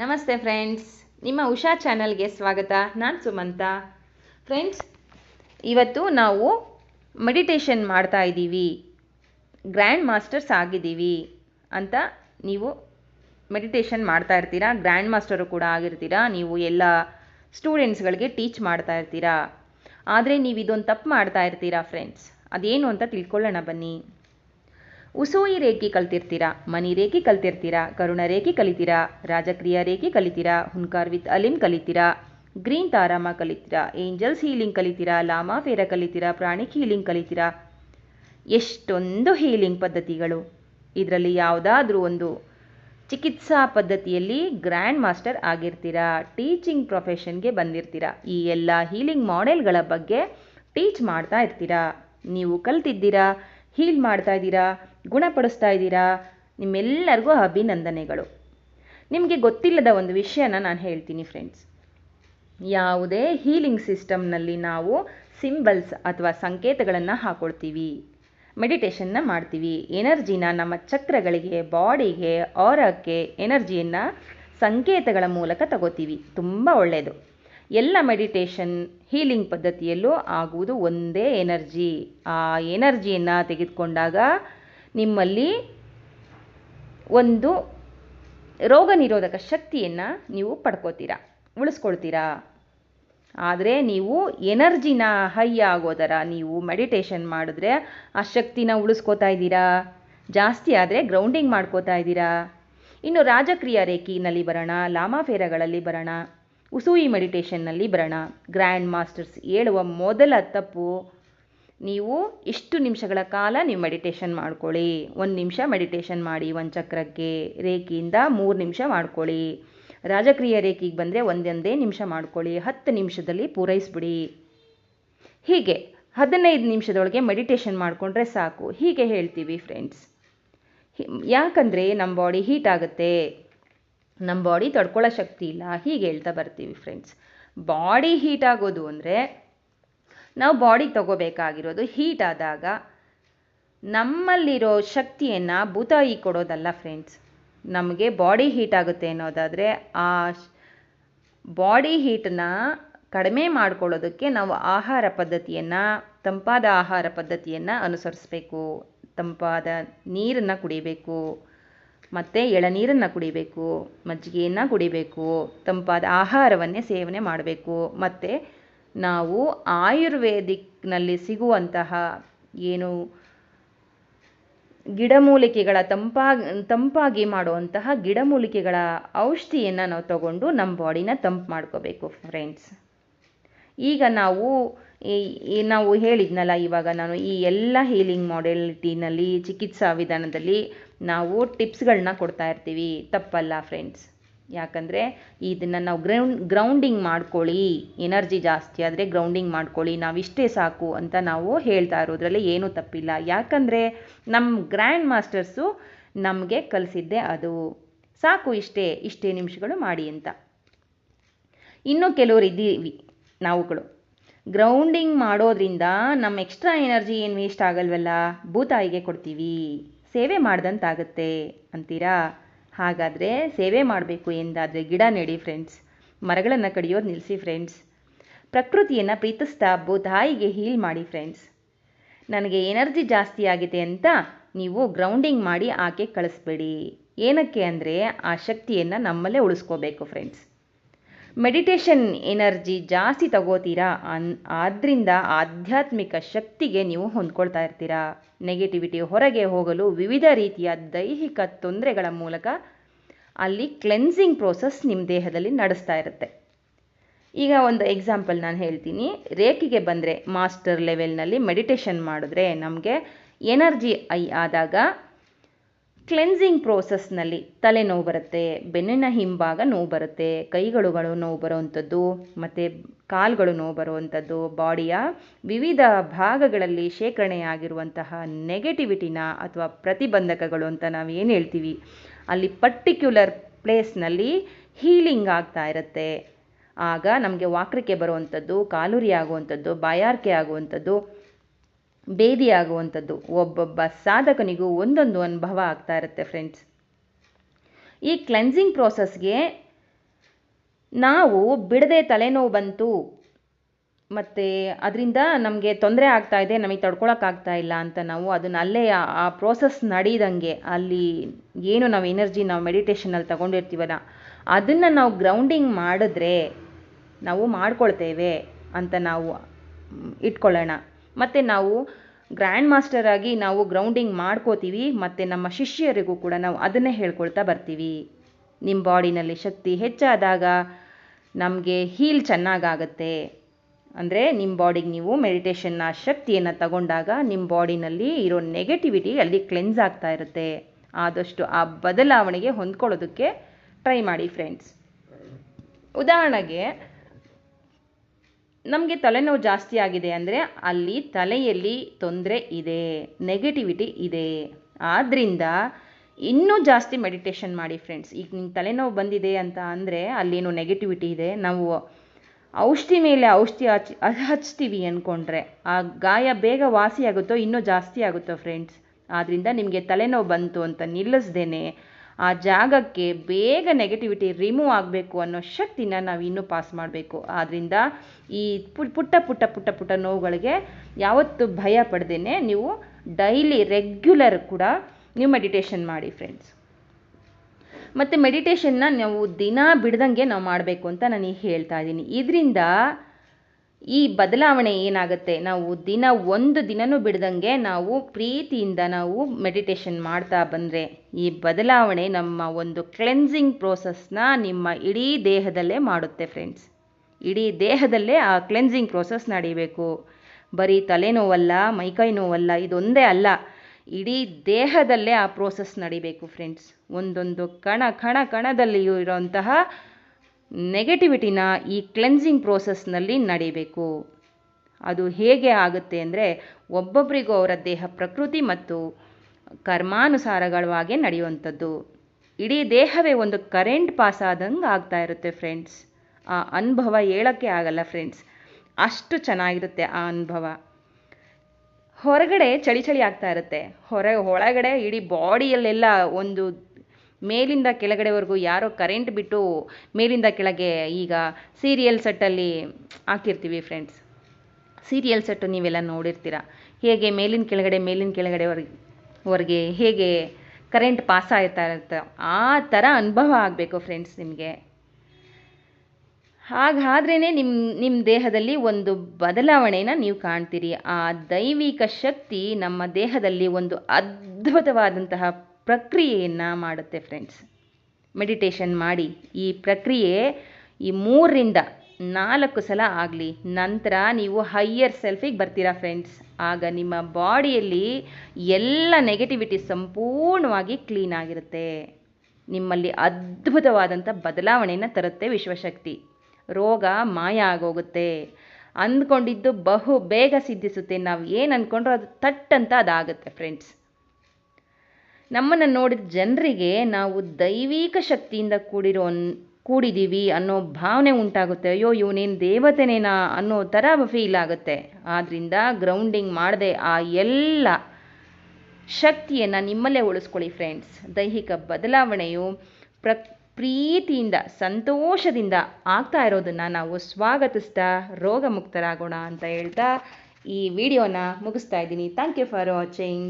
ನಮಸ್ತೆ ಫ್ರೆಂಡ್ಸ್. ನಿಮ್ಮ ಉಷಾ ಚಾನಲ್ಗೆ ಸ್ವಾಗತ. ನಾನು ಸುಮಂತ. ಫ್ರೆಂಡ್ಸ್, ಇವತ್ತು ನಾವು ಮೆಡಿಟೇಷನ್ ಮಾಡ್ತಾ ಇದ್ದೀವಿ. ಗ್ರ್ಯಾಂಡ್ ಮಾಸ್ಟರ್ಸ್ ಆಗಿದ್ದೀವಿ ಅಂತ ನೀವು ಮೆಡಿಟೇಷನ್ ಮಾಡ್ತಾ ಇರ್ತೀರಾ? ಗ್ರ್ಯಾಂಡ್ ಮಾಸ್ಟರು ಕೂಡ ಆಗಿರ್ತೀರಾ? ನೀವು ಎಲ್ಲ ಸ್ಟೂಡೆಂಟ್ಸ್ಗಳಿಗೆ ಟೀಚ್ ಮಾಡ್ತಾ ಇರ್ತೀರಾ? ಆದರೆ ನೀವು ಇದೊಂದು ತಪ್ಪು ಮಾಡ್ತಾ ಇರ್ತೀರಾ, ಫ್ರೆಂಡ್ಸ್? ಅದೇನು ಅಂತ ತಿಳ್ಕೊಳ್ಳೋಣ ಬನ್ನಿ. ಉಸೂಯಿ ರೇಖೆ ಕಲ್ತಿರ್ತೀರಾ, ಮನಿ ರೇಖೆ ಕಲ್ತಿರ್ತೀರಾ, ಕರುಣ ರೇಖೆ ಕಲಿತೀರಾ, ರಾಜಕ್ರಿಯ ರೇಖೆ ಕಲಿತೀರಾ ಹುನ್ಕಾರ್ ವಿತ್ ಅಲಿಮ್ ಕಲಿತೀರಾ, ಗ್ರೀನ್ ತಾರಾಮ ಕಲಿತೀರಾ, ಏಂಜಲ್ಸ್ ಹೀಲಿಂಗ್ ಕಲಿತೀರಾ, ಲಾಮಾ ಫೇರ ಕಲಿತೀರಾ, ಪ್ರಾಣಿಕ್ ಹೀಲಿಂಗ್ ಕಲಿತೀರಾ? ಎಷ್ಟೊಂದು ಹೀಲಿಂಗ್ ಪದ್ಧತಿಗಳು. ಇದರಲ್ಲಿ ಯಾವುದಾದ್ರೂ ಒಂದು ಚಿಕಿತ್ಸಾ ಪದ್ಧತಿಯಲ್ಲಿ ಗ್ರ್ಯಾಂಡ್ ಮಾಸ್ಟರ್ ಆಗಿರ್ತೀರಾ, ಟೀಚಿಂಗ್ ಪ್ರೊಫೆಷನ್ಗೆ ಬಂದಿರ್ತೀರಾ, ಈ ಎಲ್ಲ ಹೀಲಿಂಗ್ ಮಾಡೆಲ್ಗಳ ಬಗ್ಗೆ ಟೀಚ್ ಮಾಡ್ತಾ ಇರ್ತೀರಾ? ನೀವು ಕಲ್ತಿದ್ದೀರಾ, ಹೀಲ್ ಮಾಡ್ತಾ ಇದ್ದೀರಾ? ಗುಣಪಡಿಸ್ತಾ ಇದ್ದೀರಾ? ನಿಮ್ಮೆಲ್ಲರಿಗೂ ಅಭಿನಂದನೆಗಳು. ನಿಮಗೆ ಗೊತ್ತಿಲ್ಲದ ಒಂದು ವಿಷಯನ ನಾನು ಹೇಳ್ತೀನಿ ಫ್ರೆಂಡ್ಸ್ ಯಾವುದೇ ಹೀಲಿಂಗ್ ಸಿಸ್ಟಮ್ನಲ್ಲಿ ನಾವು ಸಿಂಬಲ್ಸ್ ಅಥವಾ ಸಂಕೇತಗಳನ್ನು ಹಾಕೊಳ್ತೀವಿ. ಮೆಡಿಟೇಷನ್ನ ಮಾಡ್ತೀವಿ. ಎನರ್ಜಿನ ನಮ್ಮ ಚಕ್ರಗಳಿಗೆ ಬಾಡಿಗೆ ಆರಕ್ಕೆ ಎನರ್ಜಿಯನ್ನು ಸಂಕೇತಗಳ ಮೂಲಕ ತಗೋತೀವಿ. ತುಂಬ ಒಳ್ಳೆಯದು ಎಲ್ಲ ಮೆಡಿಟೇಷನ್ ಹೀಲಿಂಗ್ ಪದ್ಧತಿಯಲ್ಲೂ ಆಗುವುದು ಒಂದೇ ಎನರ್ಜಿ ಆ ಎನರ್ಜಿಯನ್ನು ತೆಗೆದುಕೊಂಡಾಗ ನಿಮ್ಮಲ್ಲಿ ಒಂದು ರೋಗ ನಿರೋಧಕ ಶಕ್ತಿಯನ್ನು ನೀವು ಪಡ್ಕೋತೀರಾ, ಉಳಿಸ್ಕೊಳ್ತೀರಾ? ಆದರೆ ನೀವು ಎನರ್ಜಿನ ಹೈ ಆಗೋದರ ನೀವು ಮೆಡಿಟೇಷನ್ ಮಾಡಿದ್ರೆ ಆ ಶಕ್ತಿನ ಉಳಿಸ್ಕೋತಾ ಇದ್ದೀರಾ? ಜಾಸ್ತಿ ಆದರೆ ಗ್ರೌಂಡಿಂಗ್ ಮಾಡ್ಕೋತಾ ಇದ್ದೀರಾ? ಇನ್ನು ರಾಜಕ್ರಿಯ ರೇಖಿನಲ್ಲಿ ಬರೋಣ ಲಾಮಾಫೇರಗಳಲ್ಲಿ ಬರೋಣ, ಉಸೂಯಿ ಮೆಡಿಟೇಷನ್ನಲ್ಲಿ ಬರೋಣ. ಗ್ರ್ಯಾಂಡ್ ಮಾಸ್ಟರ್ಸ್ ಹೇಳುವ ಮೊದಲ ತಪ್ಪು ನೀವು ಇಷ್ಟು ನಿಮಿಷಗಳ ಕಾಲ ನೀವು ಮೆಡಿಟೇಷನ್ ಮಾಡ್ಕೊಳ್ಳಿ. ಒಂದು ನಿಮಿಷ ಮೆಡಿಟೇಷನ್ ಮಾಡಿ, ಒಂದು ಚಕ್ರಕ್ಕೆ ರೇಖೆಯಿಂದ ಮೂರು ನಿಮಿಷ ಮಾಡ್ಕೊಳ್ಳಿ. ರಾಜಕ್ರಿಯ ರೇಖೆಗೆ ಬಂದರೆ ಒಂದೊಂದೇ ನಿಮಿಷ ಮಾಡ್ಕೊಳ್ಳಿ. ಹತ್ತು ನಿಮಿಷದಲ್ಲಿ ಪೂರೈಸ್ಬಿಡಿ. ಹೀಗೆ ಹದಿನೈದು ನಿಮಿಷದೊಳಗೆ ಮೆಡಿಟೇಷನ್ ಮಾಡಿಕೊಂಡ್ರೆ ಸಾಕು. ಹೀಗೆ ಹೇಳ್ತೀವಿ ಫ್ರೆಂಡ್ಸ್ ಯಾಕಂದರೆ ನಮ್ಮ ಬಾಡಿ ಹೀಟ್ ಆಗುತ್ತೆ. ನಮ್ಮ ಬಾಡಿ ತಡ್ಕೊಳ್ಳೋ ಶಕ್ತಿ ಇಲ್ಲ. ಹೀಗೆ ಹೇಳ್ತಾ ಬರ್ತೀವಿ ಫ್ರೆಂಡ್ಸ್ ಬಾಡಿ ಹೀಟ್ ಆಗೋದು ಅಂದರೆ ನಾವು ಬಾಡಿಗೆ ತಗೋಬೇಕಾಗಿರೋದು ಹೀಟ್ ಆದಾಗ ನಮ್ಮಲ್ಲಿರೋ ಶಕ್ತಿಯನ್ನು ಭೂತಾಯಿ ಕೊಡೋದಲ್ಲ ಫ್ರೆಂಡ್ಸ್ ನಮಗೆ ಬಾಡಿ ಹೀಟ್ ಆಗುತ್ತೆ ಅನ್ನೋದಾದರೆ ಆ ಬಾಡಿ ಹೀಟನ್ನ ಕಡಿಮೆ ಮಾಡ್ಕೊಳ್ಳೋದಕ್ಕೆ ನಾವು ಆಹಾರ ಪದ್ಧತಿಯನ್ನು, ತಂಪಾದ ಆಹಾರ ಪದ್ಧತಿಯನ್ನು ಅನುಸರಿಸಬೇಕು. ತಂಪಾದ ನೀರನ್ನು ಕುಡಿಬೇಕು. ಮತ್ತು ಎಳನೀರನ್ನು ಕುಡಿಬೇಕು. ಮಜ್ಜಿಗೆಯನ್ನು ಕುಡಿಬೇಕು. ತಂಪಾದ ಆಹಾರವನ್ನೇ ಸೇವನೆ ಮಾಡಬೇಕು. ಮತ್ತು ನಾವು ಆಯುರ್ವೇದಿಕ್ನಲ್ಲಿ ಸಿಗುವಂತಹ ಏನು ಗಿಡಮೂಲಿಕೆಗಳ ತಂಪಾಗಿ ತಂಪಾಗಿ ಮಾಡುವಂತಹ ಗಿಡಮೂಲಿಕೆಗಳ ಔಷಧಿಯನ್ನು ನಾವು ತಗೊಂಡು ನಮ್ಮ ಬಾಡಿನ ತಂಪು ಮಾಡ್ಕೋಬೇಕು ಫ್ರೆಂಡ್ಸ್. ಈಗ ನಾವು ಈ ನಾವು ಹೇಳಿದ್ನಲ್ಲ, ಇವಾಗ ನಾನು ಈ ಎಲ್ಲ ಹೀಲಿಂಗ್ ಮಾಡೆಲಿಟಿನಲ್ಲಿ ಚಿಕಿತ್ಸಾ ವಿಧಾನದಲ್ಲಿ ನಾವು ಟಿಪ್ಸ್ಗಳನ್ನ ಕೊಡ್ತಾ ಇರ್ತೀವಿ. ತಪ್ಪಲ್ಲ ಫ್ರೆಂಡ್ಸ್. ಯಾಕಂದರೆ ಇದನ್ನು ನಾವು ಗ್ರೌಂಡ್ ಗ್ರೌಂಡಿಂಗ್ ಮಾಡ್ಕೊಳ್ಳಿ. ಎನರ್ಜಿ ಜಾಸ್ತಿ ಆದರೆ ಗ್ರೌಂಡಿಂಗ್ ಮಾಡ್ಕೊಳ್ಳಿ. ನಾವಿಷ್ಟೇ ಸಾಕು ಅಂತ ನಾವು ಹೇಳ್ತಾ ಇರೋದ್ರಲ್ಲಿ ಏನೂ ತಪ್ಪಿಲ್ಲ. ಯಾಕಂದರೆ ನಮ್ಮ ಗ್ರ್ಯಾಂಡ್ ಮಾಸ್ಟರ್ಸು ನಮಗೆ ಕಲಿಸಿದ್ದೆ ಅದು. ಸಾಕು ಇಷ್ಟೇ ಇಷ್ಟೇ ನಿಮಿಷಗಳು ಮಾಡಿ ಅಂತ. ಇನ್ನೂ ಕೆಲವರು ಇದ್ದೀವಿ ನಾವುಗಳು. ಗ್ರೌಂಡಿಂಗ್ ಮಾಡೋದ್ರಿಂದ ನಮ್ಮ ಎಕ್ಸ್ಟ್ರಾ ಎನರ್ಜಿ ಏನು ವೇಸ್ಟ್ ಆಗಲ್ವಲ್ಲ? ಭೂತಾಯಿಗೆ ಕೊಡ್ತೀವಿ. ಸೇವೆ ಮಾಡ್ದಂತಾಗುತ್ತೆ. ಅಂತೀರಾ? ಹಾಗಾದರೆ ಸೇವೆ ಮಾಡಬೇಕು ಎಂದಾದರೆ ಗಿಡ ನೆಡಿ ಫ್ರೆಂಡ್ಸ್ ಮರಗಳನ್ನು ಕಡಿಯೋದು ನಿಲ್ಲಿಸಿ ಫ್ರೆಂಡ್ಸ್ ಪ್ರಕೃತಿಯನ್ನು ಪ್ರೀತಿಸ್ತಾ ಭೂತಾಯಿಗೆ ಹೀಲ್ ಮಾಡಿ ಫ್ರೆಂಡ್ಸ್ ನನಗೆ ಎನರ್ಜಿ ಜಾಸ್ತಿ ಆಗಿದೆ ಅಂತ ನೀವು ಗ್ರೌಂಡಿಂಗ್ ಮಾಡಿ ಆಕೆ ಕಳಿಸ್ಬೇಡಿ. ಏನಕ್ಕೆ ಅಂದರೆ ಆ ಶಕ್ತಿಯನ್ನು ನಮ್ಮಲ್ಲೇ ಉಳಿಸ್ಕೋಬೇಕು ಫ್ರೆಂಡ್ಸ್ ಮೆಡಿಟೇಷನ್ ಎನರ್ಜಿ ಜಾಸ್ತಿ ತಗೋತೀರಾ? ಅನ್ ಆದ್ದರಿಂದ ಆಧ್ಯಾತ್ಮಿಕ ಶಕ್ತಿಗೆ ನೀವು ಹೊಂದ್ಕೊಳ್ತಾ ಇರ್ತೀರಾ? ನೆಗೆಟಿವಿಟಿ ಹೊರಗೆ ಹೋಗಲು ವಿವಿಧ ರೀತಿಯ ದೈಹಿಕ ತೊಂದರೆಗಳ ಮೂಲಕ ಅಲ್ಲಿ ಕ್ಲೆನ್ಸಿಂಗ್ ಪ್ರೋಸೆಸ್ ನಿಮ್ಮ ದೇಹದಲ್ಲಿ ನಡೆಸ್ತಾ ಇರುತ್ತೆ. ಈಗ ಒಂದು ಎಕ್ಸಾಂಪಲ್ ನಾನು ಹೇಳ್ತೀನಿ. ರೇಖೆಗೆ ಬಂದರೆ ಮಾಸ್ಟರ್ ಲೆವೆಲ್ನಲ್ಲಿ ಮೆಡಿಟೇಷನ್ ಮಾಡಿದ್ರೆ ನಮಗೆ ಎನರ್ಜಿ ಐ ಆದಾಗ ಕ್ಲೆನ್ಸಿಂಗ್ ಪ್ರೋಸೆಸ್ನಲ್ಲಿ ತಲೆನೋವು ಬರುತ್ತೆ, ಬೆನ್ನಿನ ಹಿಂಭಾಗ ನೋವು ಬರುತ್ತೆ, ಕೈಗಳುಗಳು ನೋವು ಬರುವಂಥದ್ದು, ಮತ್ತು ಕಾಲುಗಳು ನೋವು ಬರುವಂಥದ್ದು, ಬಾಡಿಯ ವಿವಿಧ ಭಾಗಗಳಲ್ಲಿ ಶೇಖರಣೆಯಾಗಿರುವಂತಹ ನೆಗೆಟಿವಿಟಿನ ಅಥವಾ ಪ್ರತಿಬಂಧಕಗಳು ಅಂತ ನಾವು ಏನು ಹೇಳ್ತೀವಿ? ಅಲ್ಲಿ ಪರ್ಟಿಕ್ಯುಲರ್ ಪ್ಲೇಸ್ನಲ್ಲಿ ಹೀಲಿಂಗ್ ಆಗ್ತಾ ಇರುತ್ತೆ. ಆಗ ನಮಗೆ ವಾಕ್ರಿಕೆ ಬರುವಂಥದ್ದು, ಕಾಲುರಿ ಆಗುವಂಥದ್ದು, ಬಾಯಾರಿಕೆ ಆಗುವಂಥದ್ದು ಭೇದಿ ಆಗುವಂಥದ್ದು ಒಬ್ಬೊಬ್ಬ ಸಾಧಕನಿಗೂ ಒಂದೊಂದು ಅನುಭವ ಆಗ್ತಾ ಇರುತ್ತೆ ಫ್ರೆಂಡ್ಸ್ ಈ ಕ್ಲೆನ್ಸಿಂಗ್ ಪ್ರೋಸೆಸ್ಗೆ ನಾವು ಬಿಡದೆ ತಲೆನೋವು ಬಂತು, ಮತ್ತು ಅದರಿಂದ ನಮಗೆ ತೊಂದರೆ ಆಗ್ತಾ ಇದೆ, ನಮಗೆ ತಡ್ಕೊಳಕ್ಕಾಗ್ತಾ ಇಲ್ಲ ಅಂತ ನಾವು ಅದನ್ನ ಅಲ್ಲೇ ಆ ಪ್ರೋಸೆಸ್ ನಡೀದಂಗೆ, ಅಲ್ಲಿ ಏನು ನಾವು ಎನರ್ಜಿ ನಾವು ಮೆಡಿಟೇಷನಲ್ಲಿ ತಗೊಂಡಿರ್ತೀವಲ್ಲ, ಅದನ್ನು ನಾವು ಗ್ರೌಂಡಿಂಗ್ ಮಾಡಿದ್ರೆ ನಾವು ಮಾಡ್ಕೊಳ್ತೇವೆ ಅಂತ ನಾವು ಇಟ್ಕೊಳ್ಳೋಣ. ಮತ್ತು ನಾವು ಗ್ರ್ಯಾಂಡ್ ಮಾಸ್ಟರ್ ಆಗಿ ನಾವು ಗ್ರೌಂಡಿಂಗ್ ಮಾಡ್ಕೋತೀವಿ, ಮತ್ತು ನಮ್ಮ ಶಿಷ್ಯರಿಗೂ ಕೂಡ ನಾವು ಅದನ್ನೇ ಹೇಳ್ಕೊಳ್ತಾ ಬರ್ತೀವಿ. ನಿಮ್ಮ ಬಾಡಿನಲ್ಲಿ ಶಕ್ತಿ ಹೆಚ್ಚಾದಾಗ ನಮಗೆ ಹೀಲ್ ಚೆನ್ನಾಗಾಗತ್ತೆ. ಅಂದರೆ ನಿಮ್ಮ ಬಾಡಿಗೆ ನೀವು ಮೆಡಿಟೇಷನ್ನ ಶಕ್ತಿಯನ್ನು ತಗೊಂಡಾಗ ನಿಮ್ಮ ಬಾಡಿನಲ್ಲಿ ಇರೋ ನೆಗೆಟಿವಿಟಿ ಅಲ್ಲಿ ಕ್ಲೆನ್ಸ್ ಆಗ್ತಾ ಇರುತ್ತೆ. ಆದಷ್ಟು ಆ ಬದಲಾವಣೆಗೆ ಹೊಂದ್ಕೊಳ್ಳೋದಕ್ಕೆ ಟ್ರೈ ಮಾಡಿ ಫ್ರೆಂಡ್ಸ್ ಉದಾಹರಣೆಗೆ ನಮಗೆ ತಲೆನೋವು ಜಾಸ್ತಿ ಆಗಿದೆ ಅಂದರೆ ಅಲ್ಲಿ ತಲೆಯಲ್ಲಿ ತೊಂದರೆ ಇದೆ ನೆಗೆಟಿವಿಟಿ ಇದೆ. ಆದ್ದರಿಂದ ಇನ್ನೂ ಜಾಸ್ತಿ ಮೆಡಿಟೇಷನ್ ಮಾಡಿ ಫ್ರೆಂಡ್ಸ್ ಈಗ ನಿಮ್ಗೆ ತಲೆನೋವು ಬಂದಿದೆ ಅಂತ ಅಂದರೆ ಅಲ್ಲೇನೋ ನೆಗೆಟಿವಿಟಿ ಇದೆ. ನಾವು ಔಷಧಿ ಮೇಲೆ ಔಷಧಿ ಹಚ್, ಹಚ್ತೀವಿ ಅಂದ್ಕೊಂಡ್ರೆ ಆ ಗಾಯ ಬೇಗ ವಾಸಿಯಾಗುತ್ತೋ ಇನ್ನೂ ಜಾಸ್ತಿ ಆಗುತ್ತೋ ಫ್ರೆಂಡ್ಸ್ ಆದ್ದರಿಂದ ನಿಮಗೆ ತಲೆನೋವು ಬಂತು ಅಂತ ನಿಲ್ಲಿಸ್ದೇನೆ ಆ ಜಾಗಕ್ಕೆ ಬೇಗ ನೆಗೆಟಿವಿಟಿ ರಿಮೂವ್ ಆಗಬೇಕು ಅನ್ನೋ ಶಕ್ತಿನ ನಾವು ಇನ್ನೂ ಪಾಸ್ ಮಾಡಬೇಕು. ಆದ್ದರಿಂದ ಈ ಪುಟ್ಟ ಪುಟ್ಟ ಪುಟ್ಟ ಪುಟ್ಟ ನೋವುಗಳಿಗೆ ಯಾವತ್ತೂ ಭಯ ಪಡ್ದೇನೆ ನೀವು ಡೈಲಿ ರೆಗ್ಯುಲರ್ ಕೂಡ ನೀವು ಮೆಡಿಟೇಷನ್ ಮಾಡಿ ಫ್ರೆಂಡ್ಸ್ ಮತ್ತು ಮೆಡಿಟೇಷನ್ನ ನಾವು ದಿನ ಬಿಡ್ದಂಗೆ ನಾವು ಮಾಡಬೇಕು ಅಂತ ನಾನು ಹೇಳ್ತಾ ಇದ್ದೀನಿ. ಇದರಿಂದ ಈ ಬದಲಾವಣೆ ಏನಾಗುತ್ತೆ? ನಾವು ದಿನ ಒಂದು ದಿನನೂ ಬಿಡ್ದಂಗೆ ನಾವು ಪ್ರೀತಿಯಿಂದ ನಾವು ಮೆಡಿಟೇಷನ್ ಮಾಡ್ತಾ ಬಂದರೆ ಈ ಬದಲಾವಣೆ ನಮ್ಮ ಒಂದು ಕ್ಲೆನ್ಸಿಂಗ್ ಪ್ರೋಸೆಸ್ನ ನಿಮ್ಮ ಇಡೀ ದೇಹದಲ್ಲೇ ಮಾಡುತ್ತೆ ಫ್ರೆಂಡ್ಸ್ ಇಡೀ ದೇಹದಲ್ಲೇ ಆ ಕ್ಲೆನ್ಸಿಂಗ್ ಪ್ರೋಸೆಸ್ ನಡೀಬೇಕು. ಬರೀ ತಲೆನೋವಲ್ಲ ಮೈಕೈ ನೋವಲ್ಲ ಇದೊಂದೇ ಅಲ್ಲ. ಇಡೀ ದೇಹದಲ್ಲೇ ಆ ಪ್ರೋಸೆಸ್ ನಡಿಬೇಕು ಫ್ರೆಂಡ್ಸ್ ಒಂದೊಂದು ಕಣ ಕಣ, ಕಣದಲ್ಲಿಯೂ ಇರೋಂತಹ ನೆಗೆಟಿವಿಟಿನ ಈ ಕ್ಲೆನ್ಸಿಂಗ್ ಪ್ರೋಸೆಸ್ನಲ್ಲಿ ನಡಿಬೇಕು. ಅದು ಹೇಗೆ ಆಗುತ್ತೆ ಅಂದರೆ ಒಬ್ಬೊಬ್ಬರಿಗೂ ಅವರ ದೇಹ ಪ್ರಕೃತಿ ಮತ್ತು ಕರ್ಮಾನುಸಾರಗಳವಾಗೆ ನಡೆಯುವಂಥದ್ದು. ಇಡೀ ದೇಹವೇ ಒಂದು ಕರೆಂಟ್ ಪಾಸ್ ಆದಂಗೆ ಆಗ್ತಾ ಇರುತ್ತೆ ಫ್ರೆಂಡ್ಸ್. ಆ ಅನುಭವ ಹೇಳೋಕ್ಕೆ ಆಗಲ್ಲ ಫ್ರೆಂಡ್ಸ್. ಅಷ್ಟು ಚೆನ್ನಾಗಿರುತ್ತೆ ಆ ಅನುಭವ. ಹೊರಗಡೆ ಚಳಿ ಚಳಿ ಆಗ್ತಾ ಇರುತ್ತೆ. ಹೊರ, ಒಳಗಡೆ ಇಡೀ ಬಾಡಿಯಲ್ಲೆಲ್ಲ ಒಂದು ಮೇಲಿಂದ ಕೆಳಗಡೆವರೆಗೂ ಯಾರೋ ಕರೆಂಟ್ ಬಿಟ್ಟು ಮೇಲಿಂದ ಕೆಳಗೆ ಈಗ ಸೀರಿಯಲ್ ಸೆಟ್ಟಲ್ಲಿ ಹಾಕಿರ್ತೀವಿ ಫ್ರೆಂಡ್ಸ್. ಸೀರಿಯಲ್ ಸೆಟ್ಟು ನೀವೆಲ್ಲ ನೋಡಿರ್ತೀರ? ಹೇಗೆ ಮೇಲಿನ ಕೆಳಗಡೆ ಮೇಲಿನ ಕೆಳಗಡೆವರೆಗೆ, ವರೆಗೆ ಹೇಗೆ ಕರೆಂಟ್ ಪಾಸ್ ಆಗ್ತಾ ಇರುತ್ತೆ? ಆ ಥರ ಅನುಭವ ಆಗಬೇಕು ಫ್ರೆಂಡ್ಸ್ ನಿಮಗೆ. ಹಾಗಾದ್ರೇ ನಿಮ್ಮ ನಿಮ್ಮ ದೇಹದಲ್ಲಿ ಒಂದು ಬದಲಾವಣೆನ ನೀವು ಕಾಣ್ತೀರಿ. ಆ ದೈವಿಕ ಶಕ್ತಿ ನಮ್ಮ ದೇಹದಲ್ಲಿ ಒಂದು ಅದ್ಭುತವಾದಂತಹ ಪ್ರಕ್ರಿಯೆಯನ್ನು ಮಾಡುತ್ತೆ ಫ್ರೆಂಡ್ಸ್ ಮೆಡಿಟೇಷನ್ ಮಾಡಿ ಈ ಪ್ರಕ್ರಿಯೆ ಈ ಮೂರರಿಂದ ನಾಲ್ಕು ಸಲ ಆಗಲಿ, ನಂತರ ನೀವು ಹೈಯರ್ ಸೆಲ್ಫಿಗೆ ಬರ್ತೀರಾ ಫ್ರೆಂಡ್ಸ್ ಆಗ ನಿಮ್ಮ ಬಾಡಿಯಲ್ಲಿ ಎಲ್ಲ ನೆಗೆಟಿವಿಟಿ ಸಂಪೂರ್ಣವಾಗಿ ಕ್ಲೀನ್ ಆಗಿರುತ್ತೆ. ನಿಮ್ಮಲ್ಲಿ ಅದ್ಭುತವಾದಂಥ ಬದಲಾವಣೆಯನ್ನು ತರುತ್ತೆ ವಿಶ್ವಶಕ್ತಿ. ರೋಗ ಮಾಯ ಆಗೋಗುತ್ತೆ. ಅಂದ್ಕೊಂಡಿದ್ದು ಬಹು ಬೇಗ ಸಿದ್ಧಿಸುತ್ತೆ. ನಾವು ಏನು ಅಂದ್ಕೊಂಡ್ರೂ ಅದು ತಟ್ಟಂತ ಅದಾಗುತ್ತೆ ಫ್ರೆಂಡ್ಸ್ ನಮ್ಮನ್ನು ನೋಡಿದ ಜನರಿಗೆ ನಾವು ದೈವಿಕ ಶಕ್ತಿಯಿಂದ ಕೂಡಿರೋ ಕೂಡಿದ್ದೀವಿ ಅನ್ನೋ ಭಾವನೆ ಉಂಟಾಗುತ್ತೆ. ಅಯ್ಯೋ, ಇವನೇನು ದೇವತೆನೇನಾ ಅನ್ನೋ ಥರ ಫೀಲ್ ಆಗುತ್ತೆ. ಆದ್ದರಿಂದ ಗ್ರೌಂಡಿಂಗ್ ಮಾಡದೆ ಆ ಎಲ್ಲ ಶಕ್ತಿಯನ್ನು ನಿಮ್ಮಲ್ಲೇ ಉಳಿಸ್ಕೊಳ್ಳಿ ಫ್ರೆಂಡ್ಸ್ ದೈಹಿಕ ಬದಲಾವಣೆಯು ಪ್ರ ಪ್ರೀತಿಯಿಂದ, ಸಂತೋಷದಿಂದ ಆಗ್ತಾ ಇರೋದನ್ನು ನಾವು ಸ್ವಾಗತಿಸ್ತಾ ರೋಗ ಮುಕ್ತರಾಗೋಣ ಅಂತ ಹೇಳ್ತಾ ಈ ವಿಡಿಯೋನ ಮುಗಿಸ್ತಾ ಇದ್ದೀನಿ. Thank you for watching